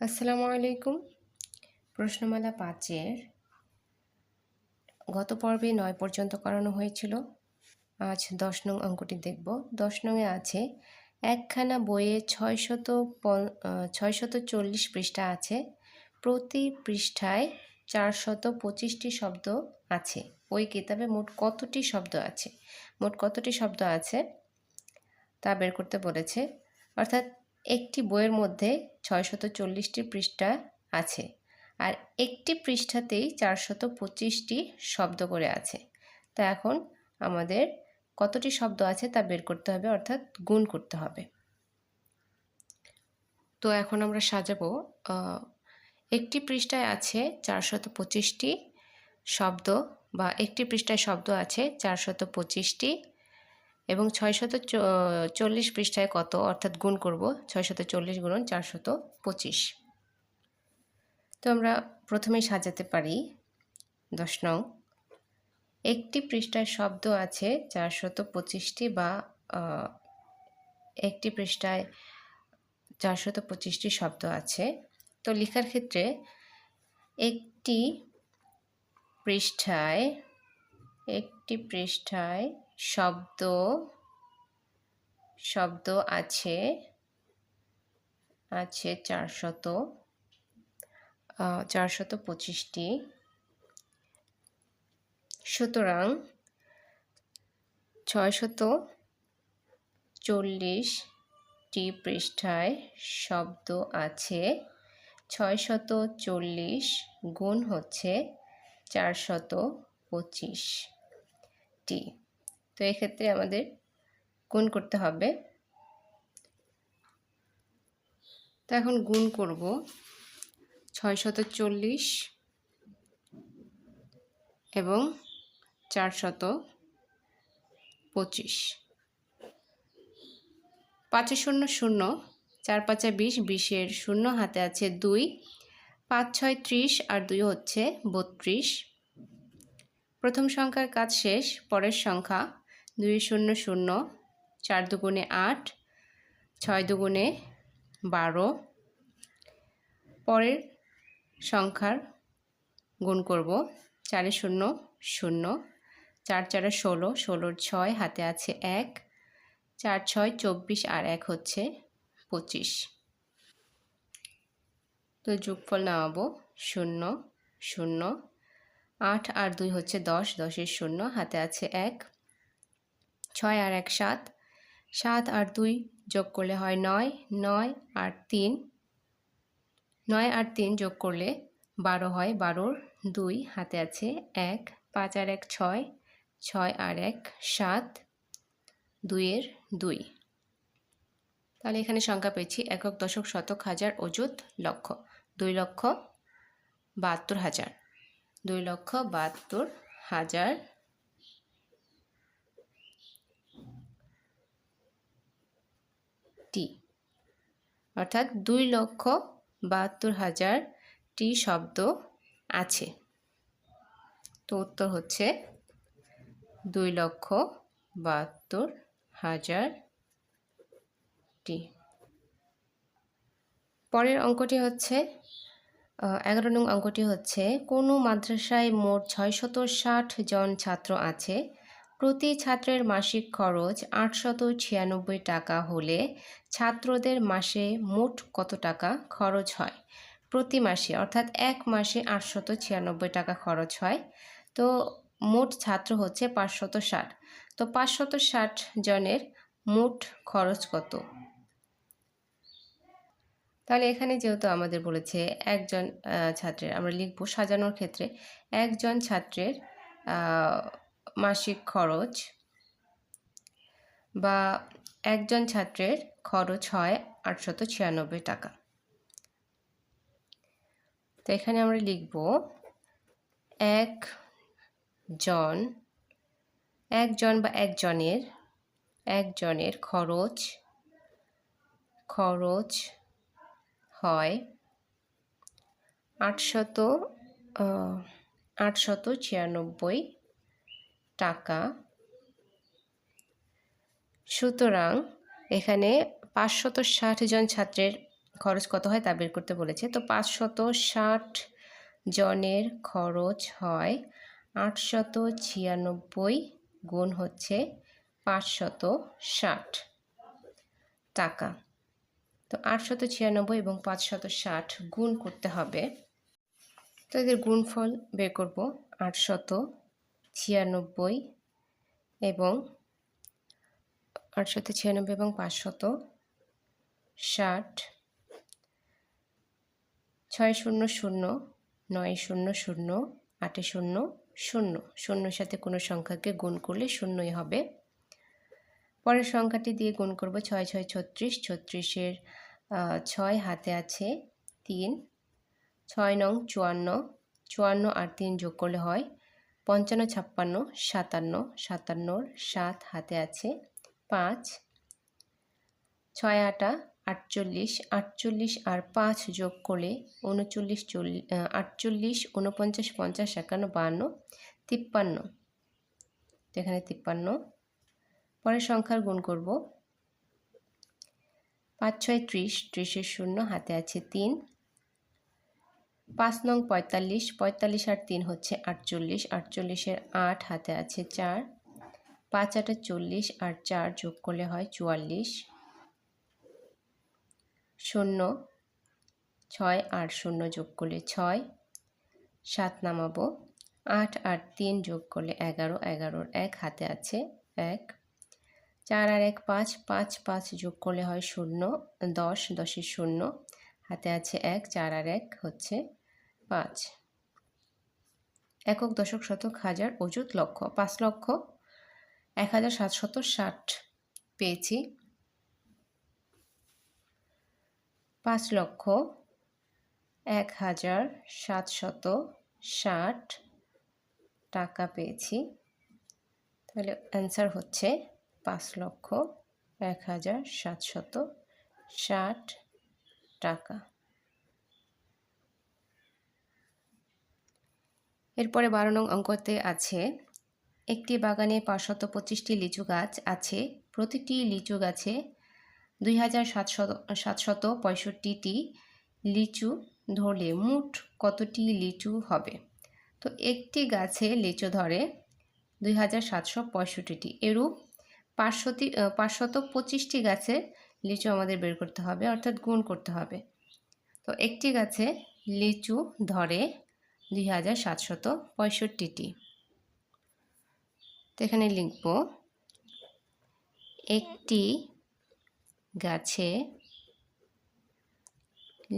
আসসালামু আলাইকুম। প্রশ্নমালা পাঁচের গত পর্বে নয় পর্যন্ত করানো হয়েছিল। আজ দশ নং অঙ্কটি দেখব। দশ নংয়ে আছে, একখানা বইয়ে ছয়শত ছয়শত চল্লিশ পৃষ্ঠা আছে। প্রতি পৃষ্ঠায় চারশত পঁচিশটি শব্দ আছে। ওই কিতাবে মোট কতটি শব্দ আছে? মোট কতটি শব্দ আছে? তা বের করতে বলেছে। অর্থাৎ একটি বইয়ের মধ্যে ছয়শত চল্লিশটি পৃষ্ঠা আছে আর একটি পৃষ্ঠাতেই চারশত পঁচিশটি শব্দ করে আছে। তা এখন আমাদের কতটি শব্দ আছে তা বের করতে হবে, অর্থাৎ গুণ করতে হবে। তো এখন আমরা সাজাবো একটি পৃষ্ঠায় আছে চারশত পঁচিশটি শব্দ বা একটি পৃষ্ঠায় শব্দ আছে চারশত পঁচিশটি এবং ছয়শত চল্লিশ পৃষ্ঠায় কত? অর্থাৎ গুণ করব, ছয়শত চল্লিশ গুণন চারশত পঁচিশ। তো আমরা প্রথমেই সাজাতে পারি। দশ নং। একটি পৃষ্ঠায় শব্দ আছে চারশত পঁচিশটি বা একটি পৃষ্ঠায় চারশত পঁচিশটি শব্দ আছে। তো লেখার ক্ষেত্রে একটি পৃষ্ঠায় একটি পৃষ্ঠায় শব্দ শব্দ আছে আছে চারশত চারশত পঁচিশটি। সুতরাং ছয়শত চল্লিশটি পৃষ্ঠায় শব্দ আছে, ছয়শত চল্লিশ গুণ হচ্ছে চারশত পঁচিশটি। তো এক্ষেত্রে আমাদের গুণ করতে হবে। তো এখন গুণ করব ছয়শত চল্লিশ এবং চারশত পঁচিশ। পাঁচে শূন্য শূন্য, চার পাঁচে বিশ, বিশের শূন্য হাতে আছে দুই, পাঁচ ছয় ত্রিশ আর দুই হচ্ছে বত্রিশ। প্রথম সংখ্যার কাজ শেষ, পরের সংখ্যা দুই শূন্য শূন্য, চার দুগুণে আট, ছয় দুগুণে বারো। পরের সংখ্যার গুণ করব, চারে শূন্য শূন্য, চার চারে ষোলো, ষোলোর ছয় হাতে আছে এক, চার ছয় চব্বিশ আর এক হচ্ছে পঁচিশ। তো যোগফল নামাবো, শূন্য শূন্য, আট আর দুই হচ্ছে দশ, দশের শূন্য, হাতে আছে এক। ছয় আর এক সাত। সাত আর দুই যোগ করলে হয় নয়। নয় আর তিন। নয় আর তিন যোগ করলে বারো হয় বারোর। দুই হাতে আছে এক। পাঁচ আর এক ছয়। ছয় আর এক সাত। দুইয়ের দুই। তাহলে এখানে সংখ্যা পেয়েছি একক, দশক, শতক, হাজার, অযুত, লক্ষ। দুই লক্ষ বাহাত্তর হাজার। দুই লক্ষ বাহাত্তর হাজার টি। অর্থাৎ দুই লক্ষ বাহাত্তর হাজারটি শব্দ আছে। তো উত্তর হচ্ছে দুই লক্ষ বাহাত্তর হাজার টি। পরের অঙ্কটি হচ্ছে এগারো নং অঙ্কটি হচ্ছে, কোনো মাদ্রাসায় মোট ছয়শত ষাট জন ছাত্র আছে প্রতি ছাত্রের মাসিক খরচ আটশত ছিয়ানব্বই টাকা হলে ছাত্রদের মাসে মোট কত টাকা খরচ হয়? প্রতি মাসে, অর্থাৎ এক মাসে আটশত ছিয়ানব্বই টাকা খরচ হয়। তো মোট ছাত্র হচ্ছে পাঁচশত ষাট। তো পাঁচশত ষাট জনের মোট খরচ কত? তাহলে এখানে যেহেতু আমাদের বলেছে একজন ছাত্রের, আমরা লিখব সাজানোর ক্ষেত্রে একজন ছাত্রের মাসিক খরচ বা একজন ছাত্রের খরচ হয় আটশত ছিয়ানব্বই টাকা। তো এখানে আমরা লিখব এক জন একজন বা একজনের একজনের খরচ খরচ হয় আটশত আটশত ছিয়ানব্বই টাকা। সুতরাং এখানে পাঁচশত ষাট জন ছাত্রের খরচ কত হয় তা বের করতে বলেছে। তো পাঁচশত ষাট জনের খরচ হয় আটশত ছিয়ানব্বই গুণ হচ্ছে পাঁচশত ষাট টাকা। তো আটশত ছিয়ানব্বই এবং পাঁচশত ষাট গুণ করতে হবে। তো এদের গুণফল বের করব আটশত ছিয়ানব্বই এবং আটশত ছিয়ানব্বই এবং পাঁচশত ষাট, ছয় শূন্য শূন্য, নয় শূন্য শূন্য, আটে শূন্য শূন্য। শূন্যর সাথে কোনো সংখ্যাকে গুণ করলে শূন্যই হবে। পরের সংখ্যাটি দিয়ে গুণ করব ছয় ছয় ছত্রিশ। ছত্রিশের ছয় হাতে আছে তিন, ছয় নং চুয়ান্ন। চুয়ান্ন আর তিন যোগ করলে হয় পঞ্চান্ন, ছাপ্পান্ন, সাতান্ন সাতান্নর সাত হাতে আছে। পাঁচ, ছয়, আটা, আটচল্লিশ আটচল্লিশ আর পাঁচ যোগ করলে উনচল্লিশ চল্লিশ আটচল্লিশ, উনপঞ্চাশ, পঞ্চাশ, একান্ন, বাহান্ন, তিপ্পান্ন। এখানে তিপ্পান্ন। পরের সংখ্যার গুণ করব। পাঁচ, ছয়, ত্রিশ, ত্রিশের শূন্য হাতে আছে তিন। পাঁচ নং পঁয়তাল্লিশ পঁয়তাল্লিশ আর তিন হচ্ছে আটচল্লিশ আটচল্লিশের আট হাতে আছে চার, পাঁচ আটা চল্লিশ আর চার যোগ করলে হয় চুয়াল্লিশ। শূন্য, ছয় আট শূন্য যোগ করলে ছয়, সাত নামাবো, আট আর তিন যোগ করলে এগারো, এগারোর এক হাতে আছে এক, চার আর এক পাঁচ পাঁচ পাঁচ যোগ করলে হয় শূন্য, দশ, দশের শূন্য, হাতে আছে এক, চার আর এক হচ্ছে পাঁচ। একক দশক শতক হাজার অযুত লক্ষ, পাঁচ লক্ষ এক হাজার সাতশত ষাট পেয়েছি। পাঁচ লক্ষ এক হাজার সাতশত ষাট টাকা পেয়েছি। তাহলে অ্যান্সার হচ্ছে পাঁচ লক্ষ এক হাজার সাতশত ষাট টাকা। এরপরে বারো নং অঙ্কতে আছে, একটি বাগানে পাঁচশত পঁচিশটি লিচু গাছ আছে, প্রতিটি লিচু গাছে দুই হাজার সাতশত সাতশত পঁয়ষট্টিটি লিচু ধরলে মোট কতটি লিচু হবে? তো একটি গাছে লিচু ধরে দুই হাজার সাতশো পঁয়ষট্টিটি, এরূপ পাঁচশোটি পাঁচশত পঁচিশটি গাছে লিচু আমাদের বের করতে হবে, অর্থাৎ গুণ করতে হবে। তো একটি গাছে লিচু ধরে দুই হাজার সাতশত পঁয়ষট্টিটি। তো এখানে লিখব, একটি গাছে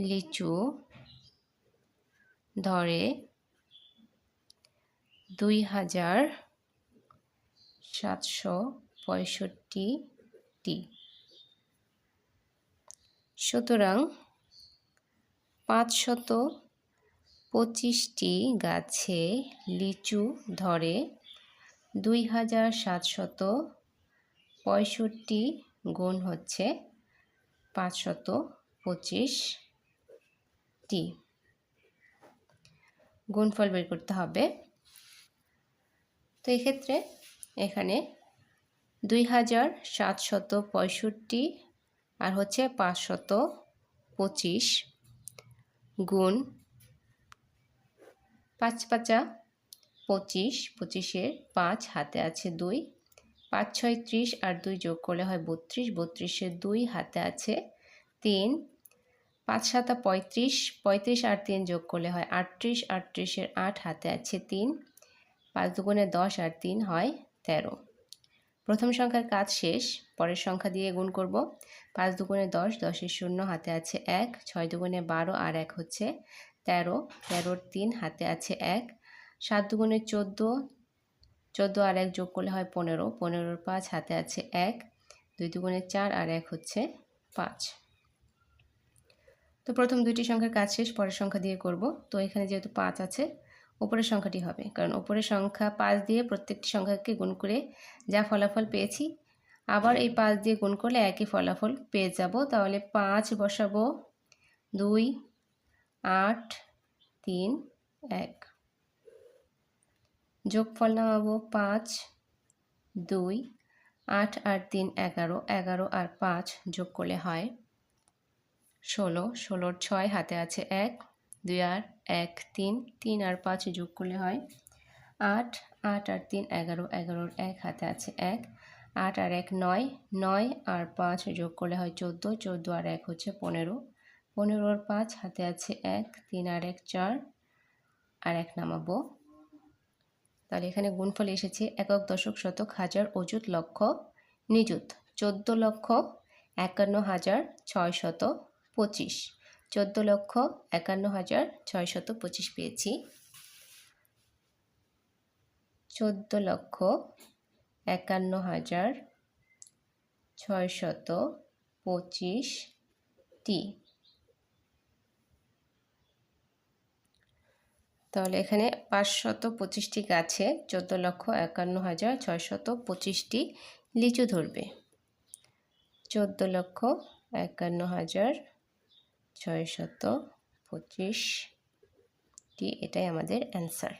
লিচু ধরে দুই হাজার সাতশো পঁয়ষট্টিটি। সুতরাং পাঁচশত পঁচিশটি গাছে লিচু ধরে দুই হাজার সাতশত পঁয়ষট্টি গুণ হচ্ছে পাঁচশত পঁচিশটি। গুণফল বের করতে হবে। তো এক্ষেত্রে এখানে দুই হাজার সাতশত পঁয়ষট্টি আর হচ্ছে পাঁচশত পঁচিশ গুণ পাঁচ পাঁচা, পঁচিশ, পঁচিশের পাঁচ হাতে আছে দুই, পাঁচ ছয় ত্রিশ আর দুই যোগ করলে হয় বত্রিশ, বত্রিশের দুই হাতে আছে তিন, পাঁচ সাতা পঁয়ত্রিশ পঁয়ত্রিশ আর তিন যোগ করলে হয় আটত্রিশ, আটত্রিশের আট হাতে আছে তিন, পাঁচ দুগুণে দশ আর তিন হয় তেরো। প্রথম সংখ্যার কাজ শেষ, পরের সংখ্যা দিয়ে গুণ করব। পাঁচ দুগুণে দশ, দশের শূন্য হাতে আছে এক, ছয় দুগুণে বারো আর এক হচ্ছে তেরো, তেরোর তিন, হাতে আছে এক। সাত দুগুণে চোদ্দ চোদ্দ আর এক যোগ করলে হয় পনেরো। পনেরোর পাঁচ, হাতে আছে এক। দুই দুগুণে চার আর এক হচ্ছে পাঁচ। তো প্রথম দুইটি সংখ্যার কাজ শেষ, পরের সংখ্যা দিয়ে করব। তো এখানে যেহেতু পাঁচ আছে ওপরের সংখ্যাটি হবে। কারণ ওপরের সংখ্যা পাঁচ দিয়ে প্রত্যেকটি সংখ্যাকে গুণ করে যা ফলাফল পেয়েছি, আবার এই পাঁচ দিয়ে গুণ করলে একই ফলাফল পেয়ে যাব। তাহলে পাঁচ বসাবো দুই আট, তিন, এক। যোগফল নামাবো পাঁচ, দুই, আট আর তিন, এগারো। এগারো আর পাঁচ যোগ করলে হয় ষোলো। ষোলোর ছয় হাতে আছে এক, দুই আর এক, তিন। তিন আর পাঁচ যোগ করলে হয় আট। আট আর তিন, এগারো। এগারোর এক হাতে আছে এক। আট আর এক নয় নয় আর পাঁচ যোগ করলে হয় চোদ্দ। চোদ্দ আর এক হচ্ছে পনেরো। পনেরোর পাঁচ, হাতে আছে এক, তিন আর এক, চার, আর এক নামাবো। তাহলে এখানে গুণফল এসেছে একক দশক শতক হাজার অযুত লক্ষ নিযুত। চোদ্দ লক্ষ একান্ন হাজার ছয় শত পঁচিশ। চোদ্দ লক্ষ একান্ন হাজার ছয় শত পঁচিশ পেয়েছি। চোদ্দ লক্ষ একান্ন হাজার ছয় শত পঁচিশটি তাহলে এখানে পাঁচশত পঁচিশটি গাছে চোদ্দ লক্ষ একান্ন হাজার ছয়শত পঁচিশটি লিচু ধরবে। চোদ্দ লক্ষ একান্ন হাজার ছয়শত পঁচিশটি এটাই আমাদের অ্যান্সার।